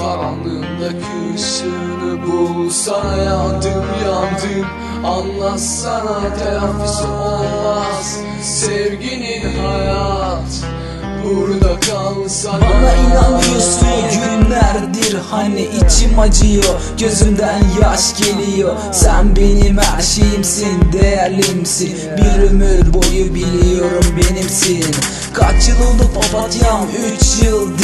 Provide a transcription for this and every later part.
Karanlığındaki ışığını bulsana yandım yandım. Anlatsana telafisi olmaz. Sevginin hayat Burada kalsana Bana inanıyorsun günlerdir hani içim acıyor. Gözümden yaş geliyor. Sen benim her şeyimsin değerlimsin. Bir ömür boyu biliyorum benimsin. Kaç yıl oldu papatyam? 3 yıl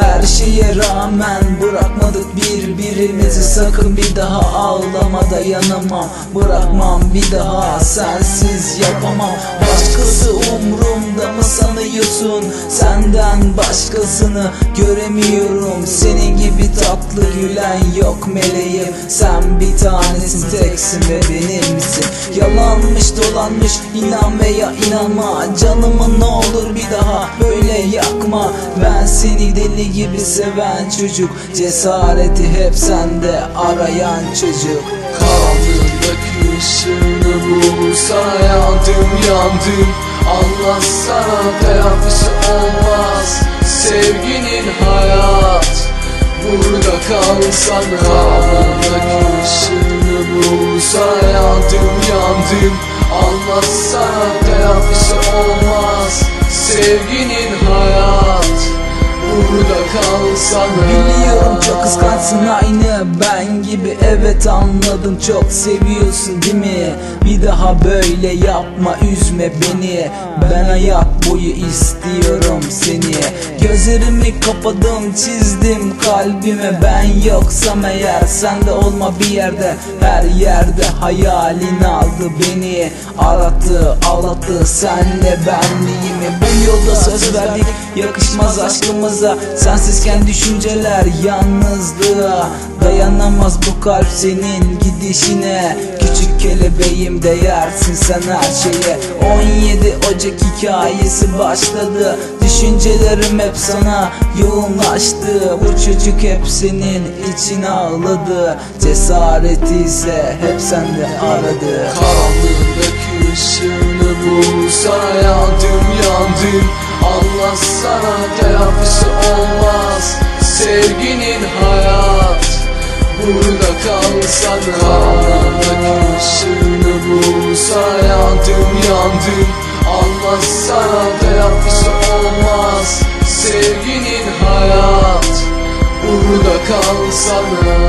Her şeye rağmen bırakmadık birbirimizi. Sakın bir daha ağlama dayanamam. Bırakmam bir daha sensiz yapamam. Başkası başkasını göremiyorum. Senin gibi tatlı gülen yok meleğim. Sen bir tanesin teksin ve benimsin. Yalanmış dolanmış inan veya inanma. Canımı ne olur bir daha böyle yakma. Ben seni deli gibi seven çocuk. Cesareti hep sende arayan çocuk. Karanlığındaki ışığını bulsana yandım. Yandım Anlatsana telafisi olmaz Sevginin hayat. Burada kalsana Karanlığındaki ışığını bulsana yandım yandım. Anlatsana telafisi olmaz. Sevginin hayat. Burada kalsana Biliyorum çok kıskançsın aynı ben gibi Evet anladım. Çok seviyorsun değil mi? Bir daha böyle yapma üzme beni. Ben hayat boyu istiyorum seni. Gözlerimi kapadım çizdim kalbime. Ben yoksam eğer sen de olma bir yerde. Her yerde hayalin aldı beni. Arattı ağlattı senle benliğimi Bu yolda söz verdik yakışmaz aşkımıza. Sensizken düşünceler yalnızlığa Dayanamaz bu kalp senin gidişine. Küçük kelebeğim değersin sen her şeye. 17 Ocak hikayesi başladı. Düşüncelerim hep sana yoğunlaştı. Bu çocuk hep senin için ağladı. Cesareti ise hep sende aradı. Karanlığındaki ışığını bulsana yandım yandım Anlatsana telafisi olmaz. Sevginin hayat Karanlığındaki ışığını bulsana yandım yandım. Anlatsana telafisi olmaz. Sevginin hayat Burada kalsana